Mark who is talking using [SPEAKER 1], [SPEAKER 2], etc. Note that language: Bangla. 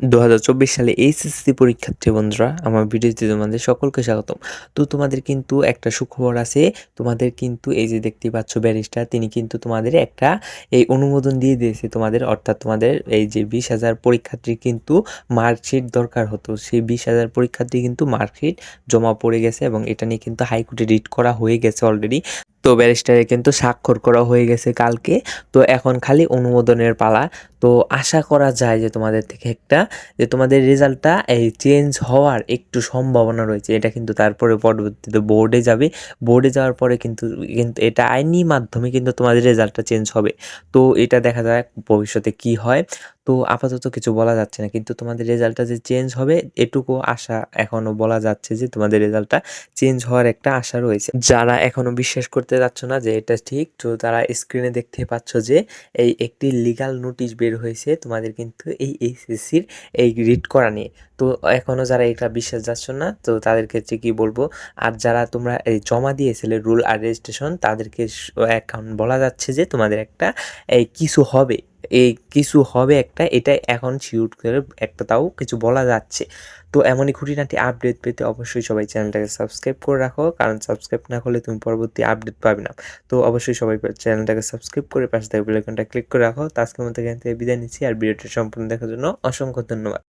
[SPEAKER 1] দু হাজার চব্বিশ সালে এইচএসসি পরীক্ষার্থী বন্ধুরা, আমার ভিডিওতে তোমাদের সকলকে স্বাগতম। তো তোমাদের কিন্তু একটা সুখবর আছে, তোমাদের কিন্তু এই যে দেখতে পাচ্ছ ব্যারিস্টার, তিনি কিন্তু তোমাদের একটা এই অনুমোদন দিয়ে দিয়েছে তোমাদের, অর্থাৎ তোমাদের এই যে বিশ হাজার পরীক্ষার্থীর কিন্তু মার্কশিট দরকার হতো। সেই বিশ হাজার পরীক্ষার্থী কিন্তু মার্কশিট জমা পড়ে গেছে এবং এটা নিয়ে কিন্তু হাইকোর্টে রিট করা হয়ে গেছে অলরেডি তো ব্যারিস্টারে কিন্তু স্বাক্ষর করা হয়ে গেছে কালকে। তো এখন খালি অনুমোদনের পালা। তো আশা করা যায় যে তোমাদের থেকে একটা, যে তোমাদের রেজাল্টটা এই চেঞ্জ হওয়ার একটু সম্ভাবনা রয়েছে। এটা কিন্তু তারপরে পরবর্তীতে বোর্ডে যাবে। বোর্ডে যাওয়ার পরে কিন্তু কিন্তু এটা আইনি মাধ্যমে কিন্তু তোমাদের রেজাল্টটা চেঞ্জ হবে। তো এটা দেখা যাক ভবিষ্যতে কি হয়। তো আপাতত কিছু বলা যাচ্ছে না। কিন্তু তোমাদের রেজাল্টটা যে চেঞ্জ হবে, এটুকু আশা এখনও বলা যাচ্ছে যে তোমাদের রেজাল্টটা চেঞ্জ হওয়ার একটা আশা রয়েছে। যারা এখনও বিশ্বাস করতে যাচ্ছ না যে এটা ঠিক, তো তারা স্ক্রিনে দেখতে পাচ্ছ যে এই একটি লিগাল নোটিশ বের হয়েছে তোমাদের কিন্তু এই এইচএসসির এই রিড করা নিয়ে। তো এখনও যারা এটা বিশ্বাস যাচ্ছ না, তো তাদের ক্ষেত্রে কি বলব, আর যারা তোমরা এই জমা দিয়েছিলে রুল আর রেজিস্ট্রেশন তাদেরকে এখন বলা যাচ্ছে যে তোমাদের একটা এই কিছু হবে। এই কিছু হবে একটা এটা এখন শিউট করে একটা তাও কিছু বলা যাচ্ছে। তো এমনই খুঁটিনাটি আপডেট পেতে অবশ্যই সবাই চ্যানেলটাকে সাবস্ক্রাইব করে রাখো, কারণ সাবস্ক্রাইব না করলে তুমি পরবর্তী আপডেট পাবে না। তো অবশ্যই সবাই চ্যানেলটাকে সাবস্ক্রাইব করে পাশে থাকা বেলাইকনটা ক্লিক করে রাখো। তো আজকের মতো এখান থেকে বিদায় নিচ্ছি, আর ভিডিওটি সম্পূর্ণ দেখার জন্য অসংখ্য ধন্যবাদ।